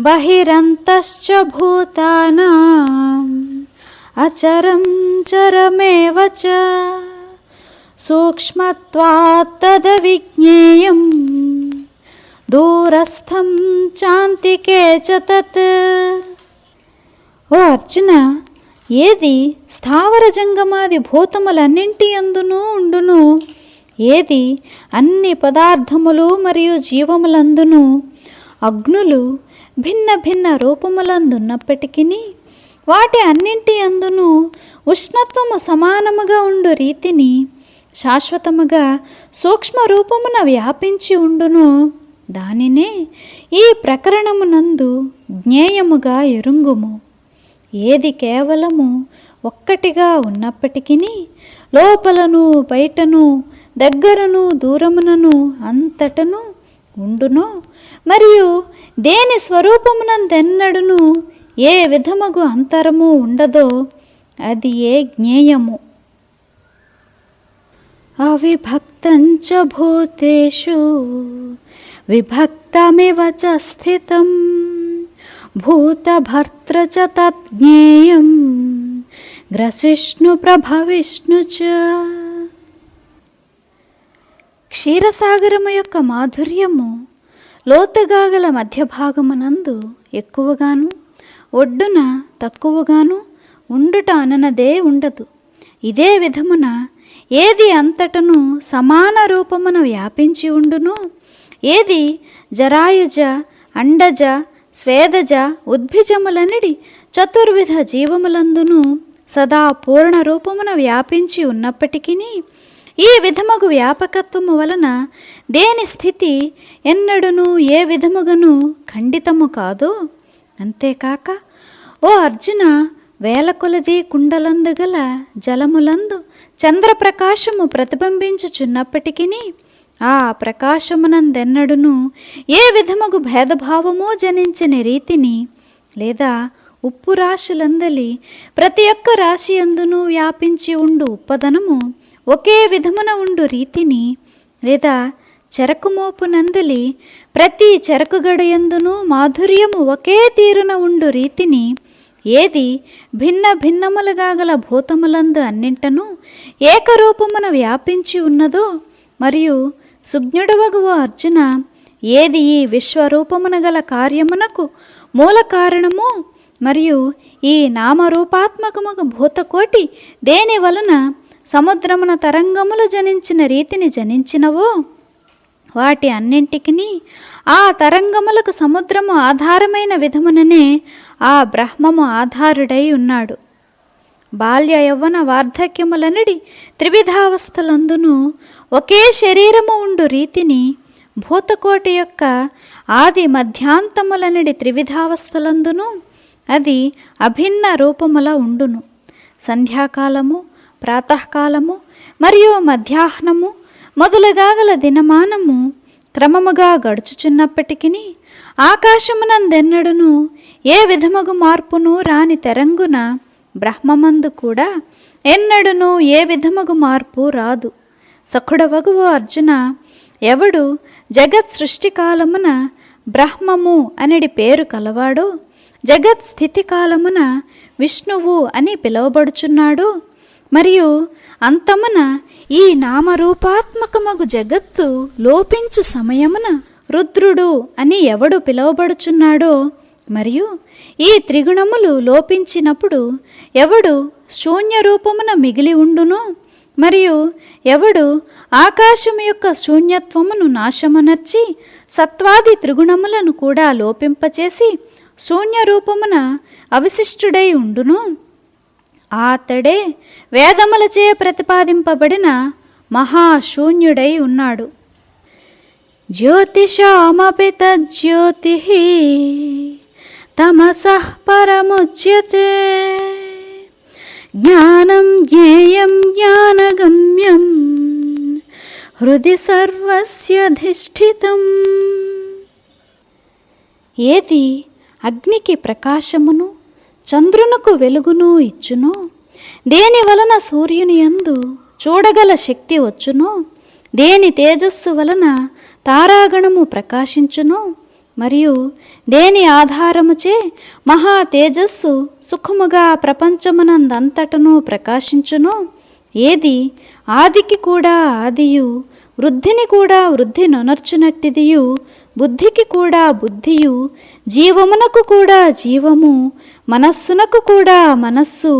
బహిరంతశ్చ భూతానా. అచరం చరమేవ చ. సూక్ష్మత్వాత్ తదవిజ్ఞేయం. దూరస్థం చాంతికే చ తత్. ఓ అర్జున ఏది స్థావర జంగమాది భూతములన్నింటి అందునూ ఉండును? ఏది అన్ని పదార్థములు మరియు జీవములందును? అగ్నులు భిన్న భిన్న రూపములందున్నప్పటికీ వాటి అన్నింటి అందును ఉష్ణత్వము సమానముగా ఉండు రీతిని శాశ్వతముగా సూక్ష్మ రూపమున వ్యాపించి ఉండును. దానినే ఈ ప్రకరణమునందు జ్ఞేయముగా ఎరుంగుము. ఏది కేవలము ఒక్కటిగా ఉన్నప్పటికీ లోపలను బయటను దగ్గరను దూరమునను అంతటను ఉండును మరియు దేని స్వరూపమునందెన్నడును ఏ విధముగు అంతరము ఉండదో అది ఏ జ్ఞేయము. అవిభక్తంచ భూతేషు విభక్తమివ చ స్థితం భూతభర్తృ చ తజ్ఞేయం గ్రసిష్ణు ప్రభవిష్ణు చ క్షీరసాగరము యొక్క మాధుర్యము లోతుగా గల మధ్య భాగమునందు ఎక్కువగాను ఒడ్డున తక్కువగాను ఉండుట అననదే ఉండదు. ఇదే విధమున ఏది అంతటను సమాన రూపమున వ్యాపించి ఉండునో ఏది జరాయుజ అండజ స్వేదజ ఉద్భిజములనడి చతుర్విధ జీవములందును సదా పూర్ణ రూపమున వ్యాపించి ఉన్నప్పటికీ ఈ విధముగు వ్యాపకత్వము వలన దేని స్థితి ఎన్నడును ఏ విధముగను ఖండితము కాదో? అంతేకాక ఓ అర్జున వేల కొలది కుండలందు గల జలములందు చంద్రప్రకాశము ప్రతిబింబించుచున్నప్పటికీ ఆ ప్రకాశమునందెన్నడును ఏ విధముగు భేదభావమో జనించని రీతిని లేదా ఉప్పు రాశులందలి ప్రతి ఒక్క రాశి అందును వ్యాపించి ఉండు ఉప్పదనము ఒకే విధమున ఉండు రీతిని లేదా చెరకు మోపునందలి ప్రతి చెరకుగడయందును మాధుర్యము ఒకే తీరున ఉండు రీతిని ఏది భిన్న భిన్నములుగా గల భూతములందు అన్నింటను ఏకరూపమున వ్యాపించి ఉన్నదో మరియు సుజ్ఞుడవగు అర్జున ఏది ఈ విశ్వరూపమున గల కార్యమునకు మూల కారణము మరియు ఈ నామరూపాత్మకముగ భూతకోటి దేని వలన సముద్రమున తరంగములు జనించిన రీతిని జనించినవో వాటి అన్నింటికి ఆ తరంగములకు సముద్రము ఆధారమైన విధముననే ఆ బ్రహ్మము ఆధారుడై ఉన్నాడు. బాల్య యవ్వన వార్ధక్యములనడి త్రివిధావస్థలందును ఒకే శరీరము ఉండు రీతిని భూతకోటి యొక్క ఆది మధ్యాంతములనడి త్రివిధావస్థలందును అది అభిన్న రూపముల ఉండును. సంధ్యాకాలము ప్రాతకాలము మరియు మధ్యాహ్నము మొదలుగాగల దినమానము క్రమముగా గడుచుచున్నప్పటికీ ఆకాశమునందెన్నడును ఏ విధముగు మార్పును రాని తెరంగున బ్రహ్మమందు కూడా ఎన్నడును ఏ విధముగు మార్పు రాదు. సఖుడవగు అర్జున ఎవడు జగత్ సృష్టి కాలమున బ్రహ్మము అనడి పేరు కలవాడో జగత్ స్థితి కాలమున విష్ణువు అని పిలువబడుచున్నాడు మరియు అంతమున ఈ నామరూపాత్మకమగు జగత్తు లోపించు సమయమున రుద్రుడు అని ఎవడు పిలువబడుచున్నాడో మరియు ఈ త్రిగుణములు లోపించినప్పుడు ఎవడు శూన్య రూపమున మిగిలి ఉండునో మరియు ఎవడు ఆకాశము యొక్క శూన్యత్వమును నాశమునర్చి సత్వాది త్రిగుణములను కూడా లోపింపచేసి శూన్య రూపమున అవశిష్టుడై ఉండును ఆతడే వేదములచే ప్రతిపాదింపబడిన మహాశూన్యుడై ఉన్నాడు. జ్యోతిషామపిత జ్యోతి తమసః పరముచ్యతే. జ్ఞానం జ్ఞేయం జ్ఞానగమ్యం హృది సర్వస్యధిష్ఠితం ఏది అగ్నికి ప్రకాశమును? చంద్రునకు వెలుగును ఇచ్చును. దేని వలన సూర్యుని యందు చూడగల శక్తి వచ్చును? దేని తేజస్సు వలన తారాగణము ప్రకాశించును? మరియు దేని ఆధారముచే మహా తేజస్సు సుఖముగా ప్రపంచమునందంతటను ప్రకాశించును? ఏది? ఆదికి కూడా ఆదియు వృద్ధిని కూడా వృద్ధి నొనర్చునట్టిదియు బుద్ధికి కూడా బుద్ధియు జీవమునకు కూడా జీవము మనస్సునకు కూడా మనస్సు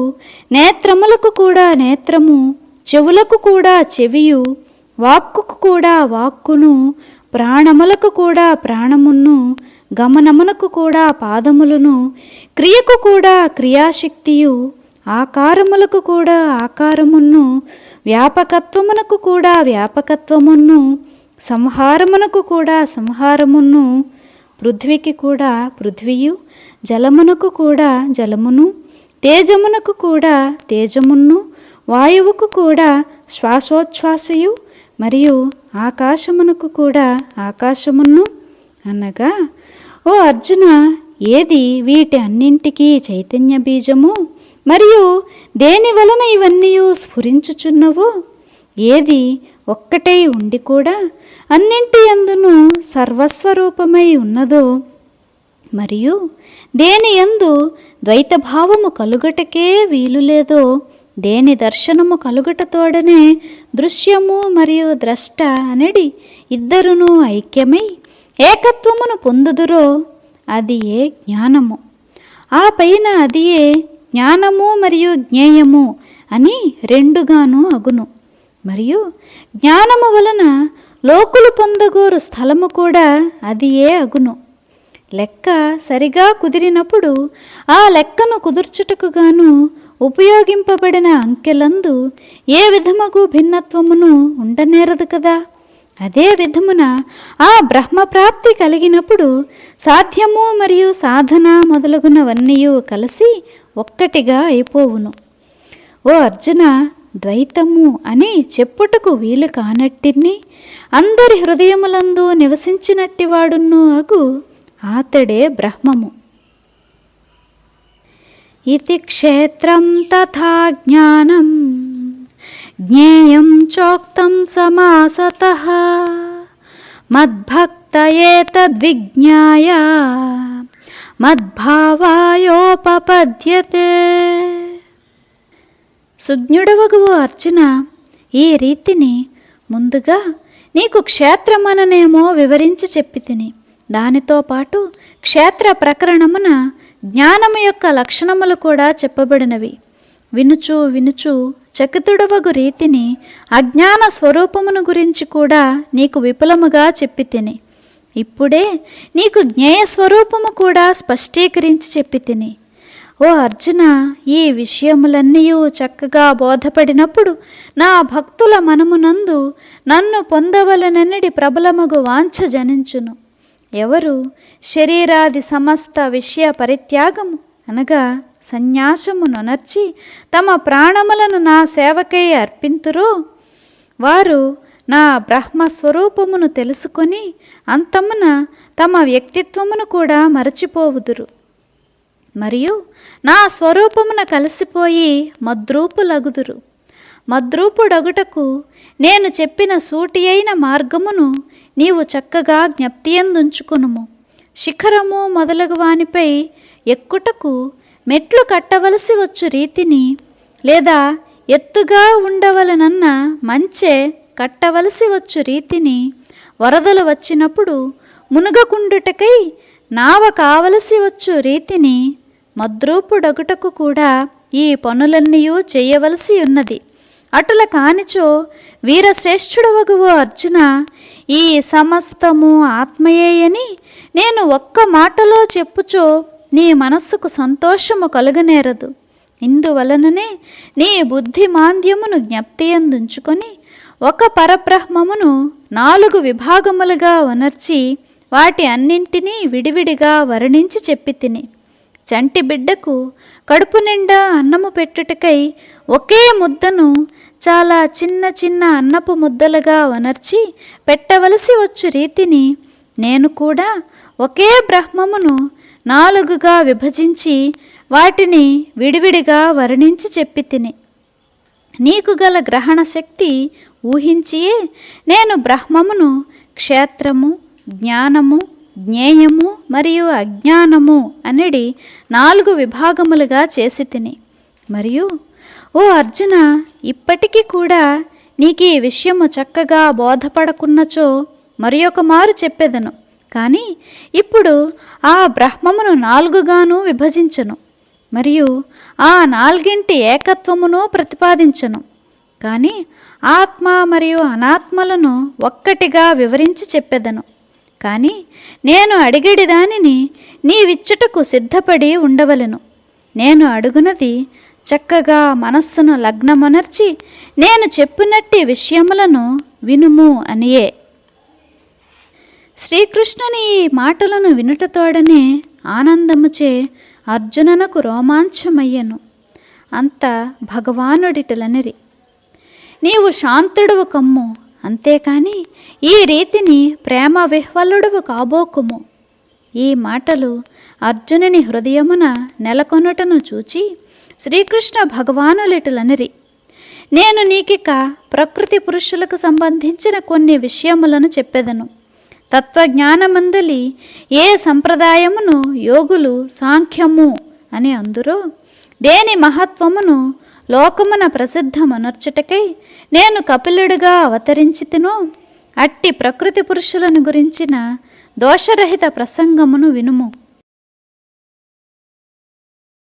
నేత్రములకు కూడా నేత్రము చెవులకు కూడా చెవియు వాక్కుకు కూడా వాక్కును ప్రాణములకు కూడా ప్రాణమును గమనమునకు కూడా పాదములను క్రియకు కూడా క్రియాశక్తియు ఆకారములకు కూడా ఆకారమును వ్యాపకత్వమునకు కూడా వ్యాపకత్వమును సంహారమునకు కూడా సంహారమును పృథ్వీకి కూడా పృథ్వీయు జలమునకు కూడా జలమును తేజమునకు కూడా తేజమును వాయువుకు కూడా శ్వాసోచ్ఛ్వాసయు మరియు ఆకాశమునకు కూడా ఆకాశమును అనగా ఓ అర్జున ఏది వీటి అన్నింటికీ చైతన్య బీజము మరియు దేని వలన ఇవన్నీ స్ఫురించుచున్నవో? ఏది ఒక్కటై ఉండి కూడా అన్నింటి అందును సర్వస్వరూపమై ఉన్నదో మరియు దేని యందు ద్వైతభావము కలుగటకే వీలు లేదో దేని దర్శనము కలుగటతోడనే దృశ్యము మరియు ద్రష్ట అనడి ఇద్దరును ఐక్యమై ఏకత్వమును పొందుదురో అది ఏ జ్ఞానము? ఆ పైన అది ఏ జ్ఞానము మరియు జ్ఞేయము అని రెండుగాను అగును. మరియు జ్ఞానము వలన లోకులు పొందగోరు స్థలము కూడా అది ఏ అగును. లెక్క సరిగా కుదిరినప్పుడు ఆ లెక్కను కుదుర్చుటకు గాను ఉపయోగింపబడిన అంకెలందు ఏ విధముకు భిన్నత్వమును ఉండనేరదు కదా? అదే విధమున ఆ బ్రహ్మప్రాప్తి కలిగినప్పుడు సాధ్యము మరియు సాధన మొదలగునవన్నీ కలిసి ఒక్కటిగా అయిపోవును. ఓ అర్జున ద్వైతము అని చెప్పుటకు వీలు కానట్టిని అందరి హృదయములందు నివసించినట్టివాడును అగు ఆతడే బ్రహ్మము. ఇది క్షేత్రం తథా జ్ఞానం జ్ఞేయం చోక్తం సమాసత మద్భక్తయేతద్విజ్ఞాయ మద్భావాయోపపద్యతే. సుజ్ఞుడవగువు అర్జున ఈ రీతిని ముందుగా నీకు క్షేత్రమననేమో వివరించి చెప్పి తిని. దానితో పాటు క్షేత్ర ప్రకరణమున జ్ఞానము యొక్క లక్షణములు కూడా చెప్పబడినవి. వినుచు వినుచు చకితుడవగు రీతిని అజ్ఞాన స్వరూపమును గురించి కూడా నీకు విపులముగా చెప్పి తిని. ఇప్పుడే నీకు జ్ఞేయ స్వరూపము కూడా స్పష్టీకరించి చెప్పి తిని. ఓ అర్జున ఈ విషయములన్నీ చక్కగా బోధపడినప్పుడు నా భక్తుల మనమునందు నన్ను పొందవలననడి ప్రబలమగు వాంఛ జనించును. ఎవరు? శరీరాది సమస్త విషయ పరిత్యాగము అనగా సన్యాసము నొనర్చి తమ ప్రాణములను నా సేవకై అర్పింతురో? వారు నా బ్రహ్మస్వరూపమును తెలుసుకొని అంతమున తమ వ్యక్తిత్వమును కూడా మరచిపోవుదురు. మరియు నా స్వరూపమున కలిసిపోయి మద్రూపులగుదురు. మద్రూపుడగుటకు నేను చెప్పిన సూటి అయిన మార్గమును నీవు చక్కగా జ్ఞప్తియందుంచుకునుము. శిఖరము మొదలగు వానిపై ఎక్కుటకు మెట్లు కట్టవలసి వచ్చు రీతిని లేదా ఎత్తుగా ఉండవలనన్న మంచే కట్టవలసి వచ్చు రీతిని వరదలు వచ్చినప్పుడు మునుగకుండుటకై నావ కావలసి వచ్చు రీతిని మద్రూపుడగుటకు కూడా ఈ పనులన్నీ చేయవలసి ఉన్నది. అటుల కానిచో వీరశ్రేష్ఠుడవగువు అర్జున ఈ సమస్తము ఆత్మయేయని నేను ఒక్క మాటలో చెప్పుచో నీ మనస్సుకు సంతోషము కలుగనేరదు. ఇందువలననే నీ బుద్ధి మాంద్యమును జ్ఞప్తియందుంచుకొని ఒక పరబ్రహ్మమును నాలుగు విభాగములుగా వనర్చి వాటి అన్నింటినీ విడివిడిగా వర్ణించి చెప్పి తిని చంటి బిడ్డకు కడుపు నిండా అన్నము పెట్టుటకై ఒకే ముద్దను చాలా చిన్న చిన్న అన్నపు ముద్దలుగా వనర్చి పెట్టవలసి వచ్చు రీతిని నేను కూడా ఒకే బ్రహ్మమును నాలుగుగా విభజించి వాటిని విడివిడిగా వర్ణించి చెప్పి తిని. నీకు గల గ్రహణ శక్తి ఊహించియే నేను బ్రహ్మమును క్షేత్రము జ్ఞానము జ్ఞేయము మరియు అజ్ఞానము అనడి నాలుగు విభాగములుగా చేసి తిని. మరియు ఓ అర్జున ఇప్పటికీ కూడా నీకు ఈ విషయము చక్కగా బోధపడకున్నచో మరి ఒక మారు చెప్పెదను. కానీ ఇప్పుడు ఆ బ్రహ్మమును నాలుగుగాను విభజించను. మరియు ఆ నాలుగింటి ఏకత్వమును ప్రతిపాదించను. కానీ ఆత్మ మరియు అనాత్మలను ఒక్కటిగా వివరించి చెప్పెదను. కానీ నేను అడిగిడి దానిని నీవిచ్చుటకు సిద్ధపడి ఉండవలెను. నేను అడుగునది చక్కగా మనస్సును లగ్నమొనర్చి నేను చెప్పినట్టి విషయములను వినుము అనియే. శ్రీకృష్ణుని ఈ మాటలను వినుటతోడనే ఆనందముచే అర్జుననకు రోమాంచమయ్యను. అంత భగవానుడిటలనిరి. నీవు శాంతుడువు కమ్ము. అంతేకాని ఈ రీతిని ప్రేమ విహ్వలుడువు కాబోకుము. ఈ మాటలు అర్జునుని హృదయమున నెలకొనుటను చూచి శ్రీకృష్ణ భగవానులిటులనిరి. నేను నీకిక ప్రకృతి పురుషులకు సంబంధించిన కొన్ని విషయములను చెప్పెదను. తత్వజ్ఞానమందలి ఏ సంప్రదాయమును యోగులు సాంఖ్యము అని అందురో దేని మహత్వమును లోకమున ప్రసిద్ధమనర్చుటకై నేను కపిలుడిగా అవతరించితినో అట్టి ప్రకృతి పురుషులను గురించిన దోషరహిత ప్రసంగమును వినుము.